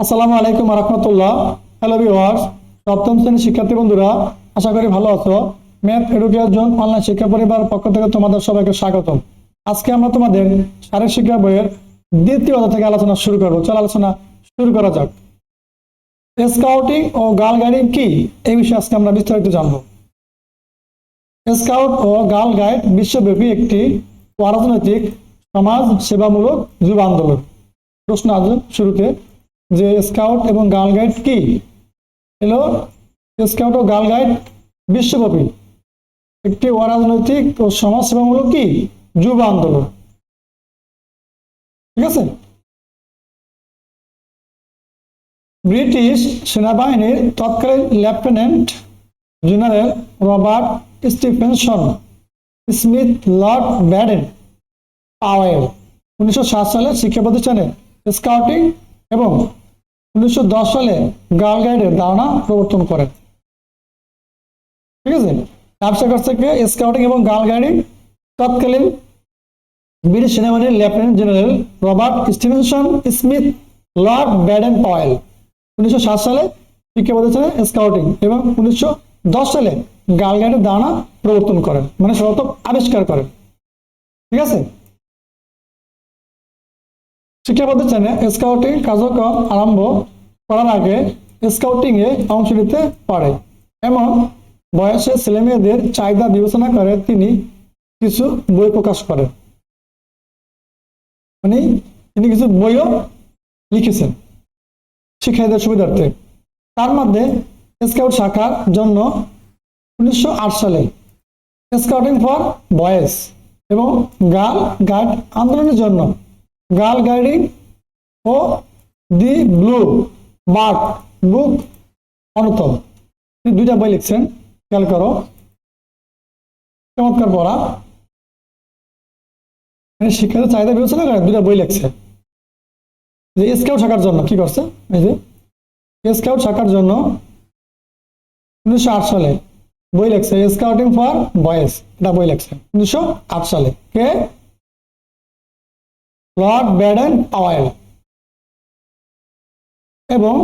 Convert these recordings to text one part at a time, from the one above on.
আসসালামু আলাইকুম রহমতুল্লাহ hello viewers সপ্তম শ্রেণির শিক্ষার্থী বন্ধুরা, আশা করি ভালো আছো। ম্যাথ এডুকেশন অনলাইন শিক্ষা পরিবার পক্ষ থেকে তোমাদের সবাইকে স্বাগতম। আজকে আমরা তোমাদের শারীরিক শিক্ষা বইয়ের দ্বিতীয় অধ্যায় থেকে আলোচনা শুরু করব। চল আলোচনা শুরু করা যাক। স্কাউটিং ও গার্ল গাইডিং কি? এই বিষয়ে আজকে আমরা বিস্তারিত জানব। স্কাউট ও গার্ল গাইড বিশ্বব্যাপী একটি অরাজনৈতিক সমাজ সেবামূলক যুব আন্দোলন। প্রশ্ন আছে শুরুতে যে স্কাউট এবং গার্ল গাইড কি? এলো স্কাউট ও গার্ল গাইড বিশ্বব্যাপী। একটি অরাজনৈতিক ও সমাজ সেবামূলক কি? যুব আন্দোলন। ঠিক আছে? ব্রিটিশ সেনাবাহিনীর তৎকালীন lieutenant general Robert Stephenson, Smith Lord Baden Powell উনিশশো সাত সালে শিক্ষা প্রতিষ্ঠানে স্কাউটিং এবং উনিশশো দশ সালে গার্ল গাইডের ধারণা প্রবর্তন করেন। ঠিক আছে? কাছ থেকে স্কাউটিং এবং গার্ল গাইডিং। তৎকালীন ব্রিটিশ সেনাবাহিনীর lieutenant general Robert Stevenson Smith, Lord Baden Powell উনিশশো সাত সালে শিক্ষা প্রতিষ্ঠানে স্কাউটিং এবং উনিশশো দশ সালে গার্ল গাইডের ধারণা প্রবর্তন করেন। মানে সর্বপ্রথম আবিষ্কার করেন। ঠিক আছে? শিক্ষা প্রতিষ্ঠানে স্কাউটিং কার্যক্রম আরম্ভ করার আগে স্কাউটিং এ অংশ নিতে পারে। এমন বয়সে ছেলেমেয়েদের চাহিদা বিবেচনা করে তিনি কিছু বই প্রকাশ করেন। মানে তিনি কিছু বইও লিখেছেন শিক্ষার্থীদের সুবিধার্থে। তার মধ্যে স্কাউট শাখার জন্য উনিশশো আট সালে স্কাউটিং ফর বয়েজ এবং গার্ল গাইড আন্দোলনের জন্য গার্ল গাইডিং ও দি ব্লু মার্ক বুক অনতম তিনি দুইটা বই লিখছেন, খেয়াল করো। চমৎকার পড়া। মানে চাহিদা বিবেচনা করে দুইটা বই লিখছে। যে স্কাউট শাখার জন্য কি করছে? এই যে স্কাউট শাখার জন্য উনিশশো আট সালে বই লেখছে, স্কাউটিং ফর বয়েজ। এটা বই লেখছে, উনিশশো আট সালে। কে? Lord Baden Powell. এবং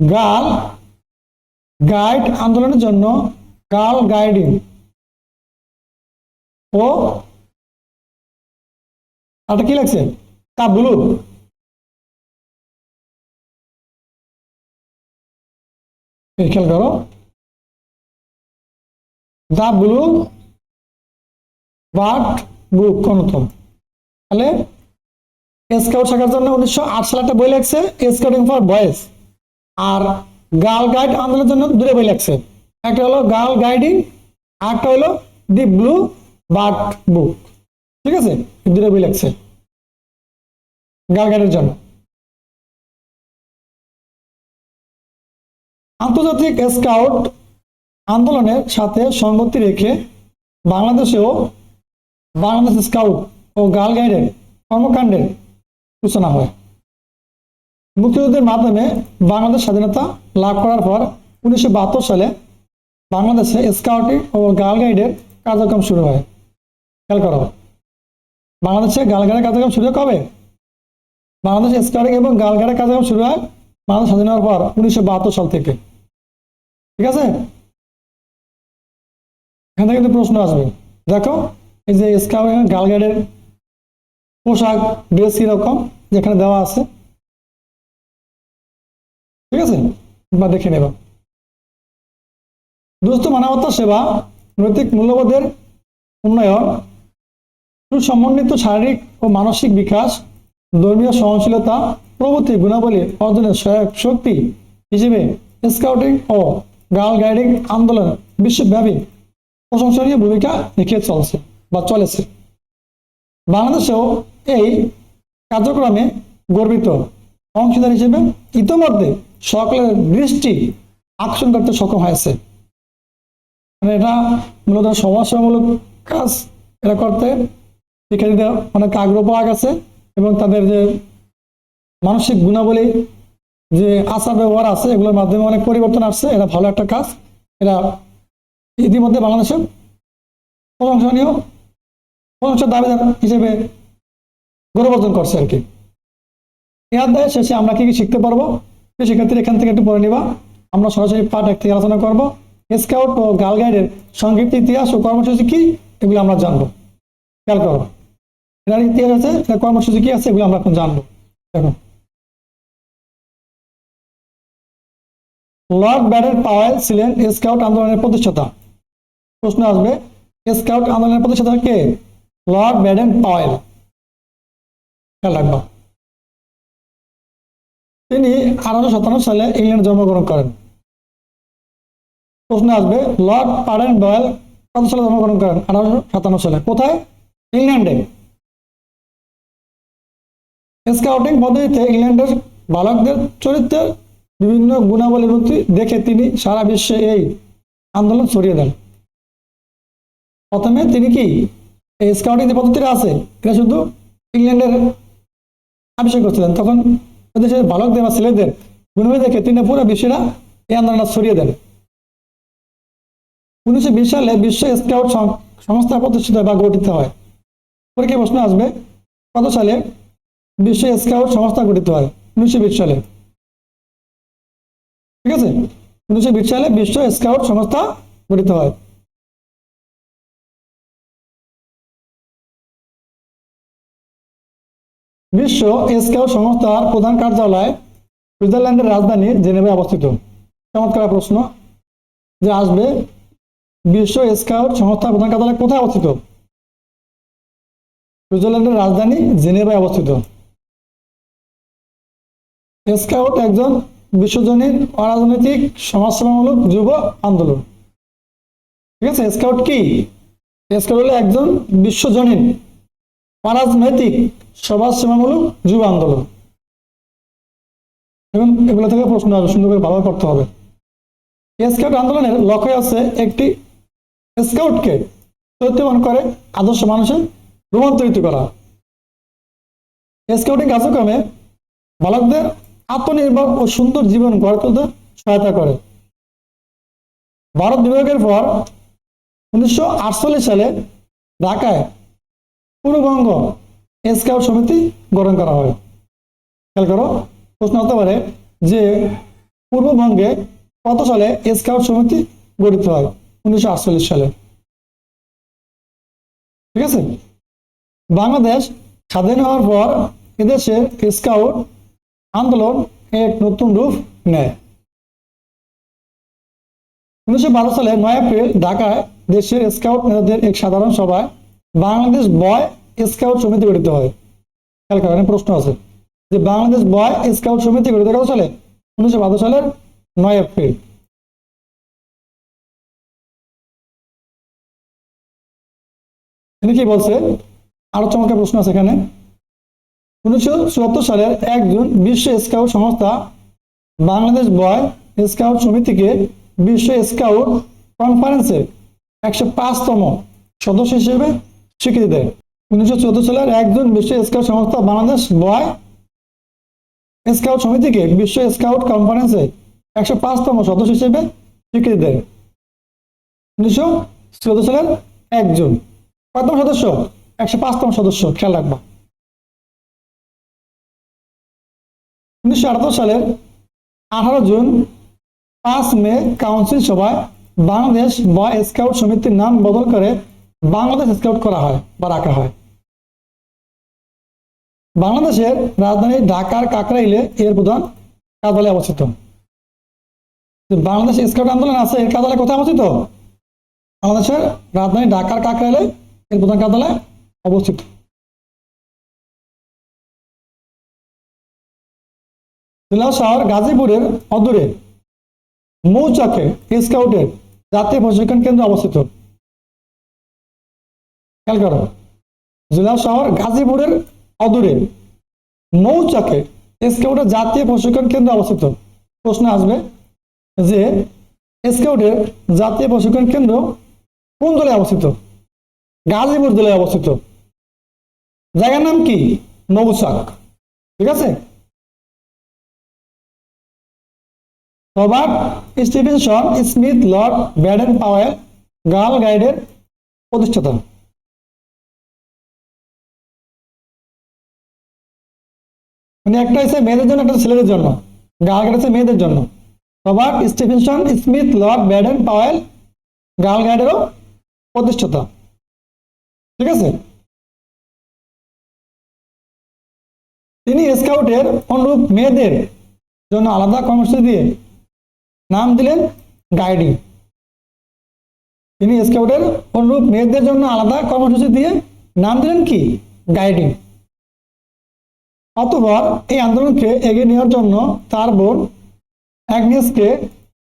গার্ল গাইড আন্দোলনের জন্য গার্ল গাইডিং ও এটা কি লাগছে তা ব্লু খেয়াল করো। দা ব্লু বাট বুক অন্যতম। তাহলে স্কাউট শাখার জন্য উনিশশো আট সালে একটা বই লেখছে স্কাউটিং ফর বয়েজ আর গার্ল গাইড আন্দোলনের জন্য দূরে বই লেখছে। একটা হলো গার্ল গাইডিং আর একটা হলো দি ব্লু বাট বুক ঠিক আছে? দূরে বই লেখছে। গার্ল গাইডের জন্য। আন্তর্জাতিক স্কাউট আন্দোলনের সাথে সংগতি রেখে বাংলাদেশেও বাংলাদেশ স্কাউট ও গার্ল গাইডের কর্মকাণ্ডের সূচনা হয়। মুক্তিযুদ্ধের মাধ্যমে বাংলাদেশ স্বাধীনতা লাভ করার পর উনিশশো সালে বাংলাদেশে স্কাউটিং ও গার্ল গাইডের কার্যক্রম শুরু হয়। খেয়াল করো, বাংলাদেশে গার্ল গাইডের কার্যক্রম শুরু কবে? বাংলাদেশে স্কাউটিং এবং গার্ল গাইডের কার্যক্রম শুরু হয় বাংলাদেশ স্বাধীন হওয়ার পর উনিশশো বাহাত্তর সাল থেকে। ঠিক আছে? এখান থেকে কিন্তু প্রশ্ন আসবে। দেখো, এই যে স্কাউটিং গার্ল গাইডের পোশাক ড্রেস কীরকম, যেখানে দেওয়া আছে। ঠিক আছে? বা দেখে নেব। দুস্থ মানবতা সেবা, নৈতিক মূল্যবোধের উন্নয়ন সুসমন্বিত শারীরিক ও মানসিক বিকাশ, ধর্মীয় সহনশীলতা, প্রভৃতি গুণাবলী অর্জনের সহায়ক শক্তি হিসেবে স্কাউটিং ও গার্ল গাইডিং আন্দোলন বিশ্বব্যাপী প্রশংসনীয় ভূমিকা রেখে চলছে বা চলেছে। বাংলাদেশেও এই কার্যক্রমে গর্বিত অংশীদার হিসেবে ইতোমধ্যে সকলের দৃষ্টি আকর্ষণ করতে সক্ষম হয়েছে। মানে এটা মূলত সমাজসেবামূলক কাজ এটা করতে। শিক্ষার্থীদের অনেক আগ্রহ পাওয়া গেছে এবং তাদের যে মানসিক গুণাবলী, যে আচার ব্যবহার আছে, এগুলোর মাধ্যমে অনেক পরিবর্তন আসছে। এটা ভালো একটা কাজ। এটা ইতিমধ্যে বাংলাদেশে প্রশংসনীয় প্রশংসার দাবিদার হিসেবে গৌরব অর্জন করছে আর কি। এই অধ্যায়ের শেষে আমরা কি কি শিখতে পারব? সেক্ষেত্রে এখান থেকে একটু পড়ে নিবা। আমরা সরাসরি পাঠ এক থেকে আলোচনা করব। স্কাউট ও গার্ল গাইডের সংক্ষিপ্ত ইতিহাস ও কর্মসূচি কি? এগুলো আমরা জানব। খেয়াল করো। এটার ইতিহাস আছে কর্মসূচি কি আছে, এগুলো আমরা এখন জানব। দেখো। লর্ড ব্যাডেন পাওয়েল ছিলেন স্কাউট আন্দোলনের প্রতিষ্ঠাতা। প্রশ্ন আসবে স্কাউট আন্দোলনের প্রতিষ্ঠাতা কে? লর্ড ব্যাডেন পাওয়েল খেয়াল তিনি আঠারোশো সাতান্ন সালে ইংল্যান্ডে জন্মগ্রহণ করেন। প্রশ্ন আসবে, লর্ড পারেন বয়েল কত সালে জন্মগ্রহণ করেন আঠারোশো সাতান্ন সালে? কোথায়? ইংল্যান্ডে। স্কাউটিং পদ্ধতিতে ইংল্যান্ডের বালকদের চরিত্রের বিভিন্ন গুণাবলীর প্রতি দেখে তিনি সারা বিশ্বে এই আন্দোলন ছড়িয়ে দেন। প্রথমে তিনি কি? এই স্কাউটিং যে পদ্ধতিটা আছে, এটা শুধু ইংল্যান্ডের আবিষ্কার করছিলেন। তখন দেশের বালকদের বা ছেলেদের গুণাবলী দেখে তিনি পুরো বিশ্বেরা এই আন্দোলনটা ছড়িয়ে দেন। উনিশশো বিশ সালে বিশ্ব স্কাউট সংস্থা প্রতিষ্ঠিত বা গঠিত হয়। পরীক্ষায় প্রশ্ন আসবে? কত সালে বিশ্ব স্কাউট সংস্থা গঠিত হয়? উনিশশো বিশ সালে। ঠিক আছে? উনিশশো বিশ সালে বিশ্ব স্কাউট সংস্থা গঠিত হয়। বিশ্ব স্কাউট সংস্থার প্রধান কার্যালয় সুইজারল্যান্ডের রাজধানী জেনেভায় অবস্থিত। চমৎকার প্রশ্ন। যে আসবে, বিশ্ব স্কাউট সংস্থার প্রধান কার্যালয় কোথায় অবস্থিত? সুইজারল্যান্ডের রাজধানী জেনেভায় অবস্থিত। স্কাউট একজন বিশ্বজনীন অরাজনৈতিক, সমাজসেবামূলক যুব আন্দোলন। ঠিক আছে, স্কাউট কি? স্কাউট হলো একজন বিশ্বজনীন অরাজনৈতিক সমাজসেবামূলক যুব আন্দোলন। এখন এগুলো থেকে প্রশ্ন আসবে সুন্দর করে ভালো করতে হবে। স্কাউট আন্দোলনের লক্ষ্য আছে একটি স্কাউটকে চরিত্রবান করে আদর্শ মানুষের রূপান্তরিত করা। স্কাউটিং কার্যক্রমে বালকদের আত্মনির্ভর ও সুন্দর জীবন গড়ে তুলতে সহায়তা করে। ভারত বিভাগের পর উনিশশো আটচল্লিশ সালে ঢাকায় পূর্ববঙ্গ স্কাউট সমিতি গঠন করা হয়। খেয়াল করো, প্রশ্ন হতে পারে যে পূর্ববঙ্গে কত সালে স্কাউট সমিতি গঠিত হয়? উনিশশো আটচল্লিশ সালে। ঠিক আছে? বাংলাদেশ স্বাধীন হওয়ার পর এদেশের স্কাউট আন্দোলন এক নতুন রূপ নেয়। উনিশশো বারো সালে নয় এপ্রিল ঢাকায় দেশের স্কাউট নেতাদের এক সাধারণ সভায় বাংলাদেশ বয় স্কাউট সমিতি গঠিত হয়। খেয়াল করেন প্রশ্ন আছে। যে বাংলাদেশ বয় স্কাউট সমিতি গঠিত কত সালে? উনিশশো বারো সালের নয় এপ্রিল। তিনি কি বলছে? আরও চমৎকার প্রশ্ন আছে এখানে। উনিশশো চুয়াত্তর সালের এক জুন বিশ্ব স্কাউট সংস্থা বাংলাদেশ বয় স্কাউট সমিতিকে বিশ্ব স্কাউট কনফারেন্সের একশো পাঁচতম সদস্য হিসেবে স্বীকৃতি দেয়। উনিশশো চুয়াত্তর সালের এক জুন বিশ্ব স্কাউট সংস্থা বাংলাদেশ, বয় স্কাউট সমিতিকে বিশ্ব স্কাউট কনফারেন্সে একশো পাঁচতম সদস্য হিসেবে স্বীকৃতি দেয়। উনিশশো চুয়াত্তর সালের এক জুন কতম সদস্য, একশো পাঁচতম সদস্য, খেয়াল রাখবা। উনিশশো আটাত্তর সালের আঠারো জুন, পাঁচ মে, কাউন্সিল সভায় বাংলাদেশ বয় স্কাউট সমিতির নাম বদল করে বাংলাদেশ স্কাউট করা হয় বা রাখা হয়। বাংলাদেশের রাজধানী ঢাকার কাকরাইলে এর প্রধান কার্যালয় অবস্থিত। বাংলাদেশ স্কাউট আন্দোলন আছে, এর কার্যালয় কোথায় অবস্থিত? বাংলাদেশের রাজধানী ঢাকার কাকরাইলে এর প্রধান কার্যালয় অবস্থিত। জেলা শহর গাজীপুরের অদূরে মৌচাকে স্কাউটের জাতীয় প্রশিক্ষণ কেন্দ্র অবস্থিত। খেয়াল করো। জেলা শহর গাজীপুরের অদূরে। মৌচাকে স্কাউটের জাতীয় প্রশিক্ষণ কেন্দ্র অবস্থিত। প্রশ্ন আসবে যে স্কাউটের জাতীয় প্রশিক্ষণ কেন্দ্র কোন অবস্থিত? গাজীপুর অবস্থিত। জায়গার নাম কি? মৌচাক ঠিক আছে? Robert Stevenson Smith Lord, Baden Powell, girl গাইডের প্রতিষ্ঠাতা। মানে একটা হচ্ছে মেয়েদের জন্য, একটা ছেলেদের জন্য। গার্ল গাইড হচ্ছে মেয়েদের জন্য। Robert Stephenson, Smith, Lord Baden Powell girl গাইডেরও প্রতিষ্ঠাতা। ঠিক আছে? তিনি স্কাউটের অনুরূপ মেয়েদের জন্য আলাদা কর্মসূচি দিয়ে নাম দিলেন গাইডিং। তিনি স্কাউটের অনুরূপ মেয়েদের জন্য আলাদা কর্মসূচি দিয়ে নাম দিলেন কি? গাইডিং। অতঃপর এই আন্দোলনকে এগিয়ে নেওয়ার জন্য তার বোন অ্যাগনেসকে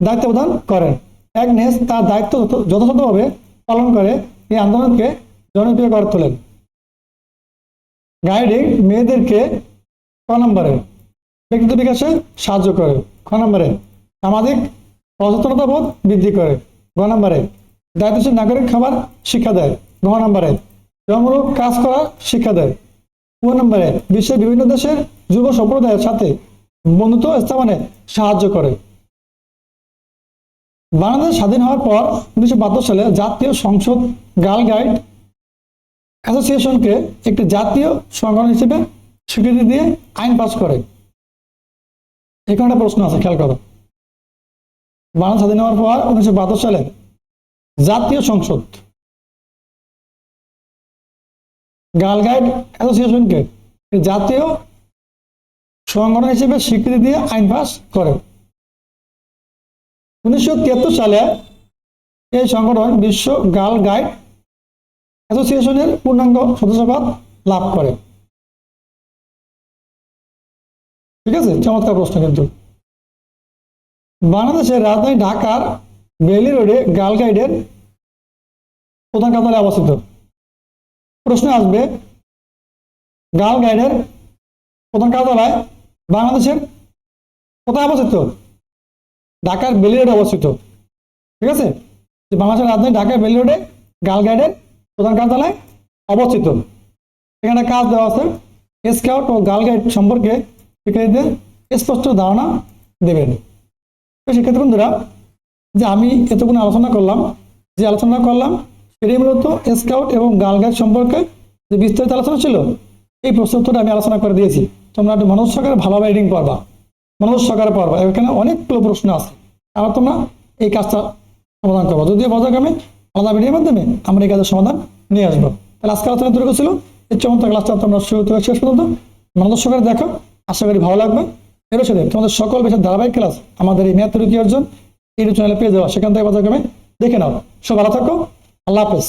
দায়িত্ব প্রদান করেন অ্যাগনেস তার দায়িত্ব যথাযথভাবে পালন করে। এই আন্দোলনকে জনপ্রিয় করে তোলেন। গাইডিং মেয়েদেরকে ক নম্বরে ব্যক্তিত্ব বিকাশে সাহায্য করে। খ নম্বরে সামাজিক সচেতনতা বোধ বৃদ্ধি করে। গ নম্বরে দায়িত্বশীল নাগরিক খাবার শিক্ষা দেয়। ঘ নম্বরে জনমূলক কাজ করার শিক্ষা দেয়। ও নম্বরে বিশ্বের বিভিন্ন দেশের যুব সম্প্রদায়ের সাথে বন্ধুত্ব স্থাপনে সাহায্য করে। বাংলাদেশ স্বাধীন হওয়ার পর উনিশশো বাহাত্তর সালে জাতীয় সংসদ গার্ল গাইড অ্যাসোসিয়েশনকে একটি জাতীয় সংগঠন হিসেবে স্বীকৃতি দিয়ে আইন পাস করে। এখানে একটা প্রশ্ন আছে, খেয়াল করো। বাংলাদেশ স্বাধীন হওয়ার পর উনিশশো বাহাত্তর সালে জাতীয় সংসদ গার্ল গাইড অ্যাসোসিয়েশনকে জাতীয় সংগঠন হিসেবে স্বীকৃতি দিয়ে আইন পাস করে। উনিশশো তিয়াত্তর সালে এই সংগঠন বিশ্ব গার্ল গাইড অ্যাসোসিয়েশনের পূর্ণাঙ্গ সদস্যপদ লাভ করে। ঠিক আছে? চমৎকার প্রশ্ন কিন্তু। বাংলাদেশের রাজধানী ঢাকার বেলি রোডে গার্ল গাইডের প্রধান কার্যালয় অবস্থিত। প্রশ্ন আসবে। গার্ল গাইডের প্রধান কার্যালয় বাংলাদেশের কোথায় অবস্থিত? ঢাকার বেলি রোডে অবস্থিত। ঠিক আছে? বাংলাদেশের রাজধানী ঢাকার বেলি রোডে গার্ল গাইডের প্রধান কার্যালয় অবস্থিত। এখানে কাজ দেওয়া আছে। স্কাউট ও গার্ল গাইড সম্পর্কে শিক্ষার্থীদের স্পষ্ট ধারণা দেবেন। তো শিক্ষার্থী বন্ধুরা, যে আমি এতক্ষণ আলোচনা করলাম, যে আলোচনা করলাম সেটাই মূলত স্কাউট এবং গার্ল গাইড সম্পর্কে যে বিস্তারিত আলোচনা ছিল, এই প্রশ্নোত্তরটা আমি আলোচনা করে দিয়েছি। তোমরা মনোজ সহকারে ভালোভাবে রিডিং পারবা মনোজ সহকারে পারবা এখানে অনেকগুলো প্রশ্ন আছে। আর তোমরা এই কাজটা সমাধান করব। যদিও পর্যায়ক্রমে আলাদা ভিডিওর মাধ্যমে আমরা এই কাজের সমাধান নিয়ে আসব। তাহলে আজকে আলোচনা তৈরি ছিল। এই চমৎকার ক্লাসটা তোমরা শুরু থেকে শেষ পর্যন্ত মনোজ সহকারে দেখো। আশা করি ভালো লাগবে। এর সাথে তোমাদের সকল বিষয়ের ধারাবাহিক ক্লাস আমাদের এই ম্যাথ তৈরি অর্জন ইউটিউব চ্যানেলে পেয়ে যাওয়া সেখান থেকে পর্যায়ক্রমে দেখে নাও। সব ভালো থাকো। আল্লাহ হাফেজ